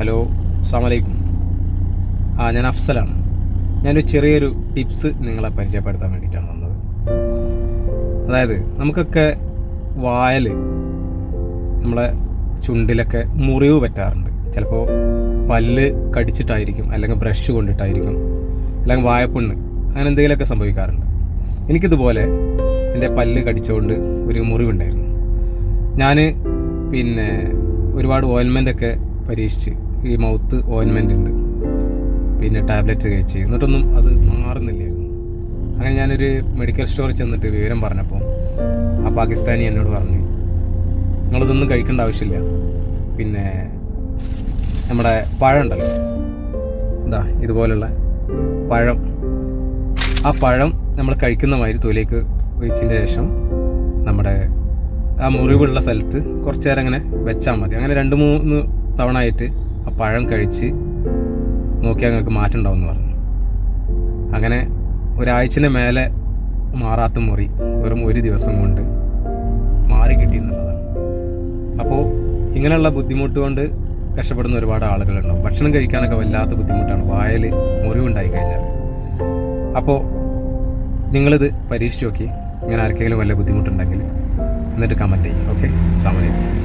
Hello അസ്സാം വലൈക്കും ആ ഞാൻ അഫ്സലാണ്. ഞാനൊരു ചെറിയൊരു ടിപ്സ് നിങ്ങളെ പരിചയപ്പെടുത്താൻ വേണ്ടിയിട്ടാണ് വന്നത്. അതായത് നമുക്കൊക്കെ വായൽ നമ്മളെ ചുണ്ടിലൊക്കെ മുറിവ് പറ്റാറുണ്ട്. ചിലപ്പോൾ പല്ല് കടിച്ചിട്ടായിരിക്കും അല്ലെങ്കിൽ ബ്രഷ് കൊണ്ടിട്ടായിരിക്കും അല്ലെങ്കിൽ വായപ്പുണ്ണ് അങ്ങനെ എന്തെങ്കിലുമൊക്കെ സംഭവിക്കാറുണ്ട്. എനിക്കിതുപോലെ എന്റെ പല്ല് കടിച്ചുകൊണ്ട് ഒരു മുറിവുണ്ടായിരുന്നു. ഞാൻ പിന്നെ ഒരുപാട് ഓയിൻമെന്റ് ഒക്കെ പരീക്ഷിച്ച് ഈ മൗത്ത് ഓയിൻമെന്റ് ഉണ്ട്. പിന്നെ ടാബ്ലറ്റ്സ് കഴിച്ച്. എന്നിട്ടൊന്നും അത് മാറുന്നില്ലായിരുന്നു അങ്ങനെ ഞാനൊരു മെഡിക്കൽ സ്റ്റോറിൽ ചെന്നിട്ട് വിവരം പറഞ്ഞപ്പോൾ ആ പാകിസ്ഥാനി എന്നോട് പറഞ്ഞു നിങ്ങളിതൊന്നും കഴിക്കേണ്ട ആവശ്യമില്ല. പിന്നെ നമ്മുടെ പഴം ഉണ്ടല്ലോ എന്താ ഇതുപോലുള്ള പഴം. ആ പഴം നമ്മൾ കഴിക്കുന്ന മാതിരി തൊലിയൊക്കെ ഒഴിച്ചതിന്റെ ശേഷം നമ്മുടെ ആ മുറിവുള്ള സ്ഥലത്ത് കുറച്ച് നേരം അങ്ങനെ വെച്ചാൽ മതി. അങ്ങനെ രണ്ട് മൂന്ന് തവണ ആയിട്ട് ആ പഴം കഴിച്ച് നോക്കിയാൽ നിങ്ങൾക്ക് മാറ്റം ഉണ്ടാവും എന്ന് പറഞ്ഞു. അങ്ങനെ ഒരാഴ്ചന് മേലെ മാറാത്ത മുറി വെറും ഒരു ദിവസം കൊണ്ട് മാറി കിട്ടി എന്നുള്ളതാണ്. അപ്പോൾ ഇങ്ങനെയുള്ള ബുദ്ധിമുട്ട് കൊണ്ട് കഷ്ടപ്പെടുന്ന ഒരുപാട് ആളുകളുണ്ടാവും. ഭക്ഷണം കഴിക്കാനൊക്കെ വല്ലാത്ത ബുദ്ധിമുട്ടാണ്. വായൽ മുറിവുണ്ടായി കഴിഞ്ഞാൽ അപ്പോൾ നിങ്ങളിത് പരീക്ഷിച്ച് നോക്കി. ഇങ്ങനെ ആർക്കെങ്കിലും വല്ല ബുദ്ധിമുട്ടുണ്ടെങ്കിൽ എന്നിട്ട് കമന്റ് ചെയ്യും. ഓക്കെ സാമലൈക്കും